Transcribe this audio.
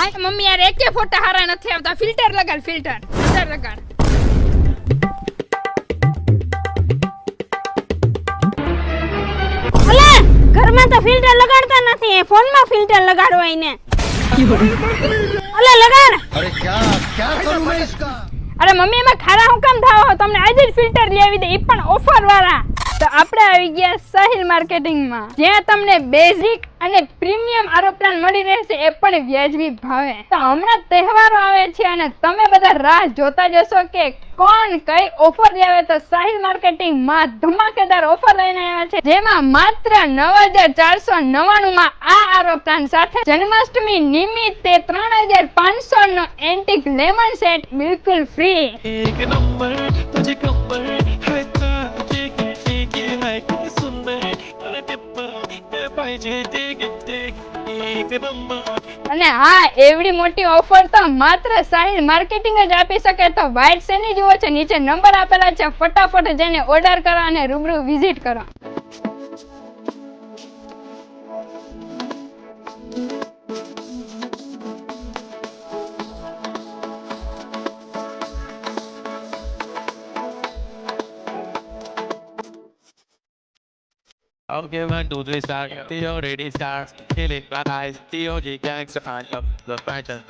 આ મમ્મી યાર એકે ફોટા હારા નથી આવતા. ફિલ્ટર લગાડ ફિલ્ટર. ફિલ્ટર લગાડ. ઘરમાં તો ફિલ્ટર લગાડતા નથી. ફોનમાં ફિલ્ટર લગાડવા એને. લગાડ. અરે મમ્મી એમાં ખારા હું કામ થાવો તમને આજે ફિલ્ટર લેવી દે. એ પણ ઓફર વાળા. તો આપણે આવી ગયા સાહિલ માર્કેટિંગમાં. જ્યાં તમને બેઝિક અને પ્રીમિયમ આરો પ્લાન મળી રહેશે એ પણ વ્યાજબી ભાવે. તો હમણાં તહેવારો આવે છે અને તમે બધા રાહ જોતા જશો કે કોણ કઈ ઓફર લાવે તો સાહિલ માર્કેટિંગમાં ધમાકેદાર ઓફર લઈને આવ્યા છે. જેમાં માત્ર નવ હજાર ચારસો નવ્વાણું માં આ આરો પ્લાન સાથે જન્માષ્ટમી નિમિત્તે ત્રણ હજાર પાંચસો નો એન્ટિક લેમન સેટ બિલકુલ ફ્રી એક નંબર અને હા, એવડી મોટી ઓફર તો માત્ર સાહિલ માર્કેટિંગ જ આપી શકે તો વાઇટ શેની જુઓ છે? નીચે નંબર આપેલા છે, ફટાફટ જઈને ઓર્ડર કરો અને રૂબરૂ વિઝિટ કરો. Okay, one, two, three, start. Theo, ready, start. Kill it, black eyes. Theo, G, gangster, hand up. The fashion,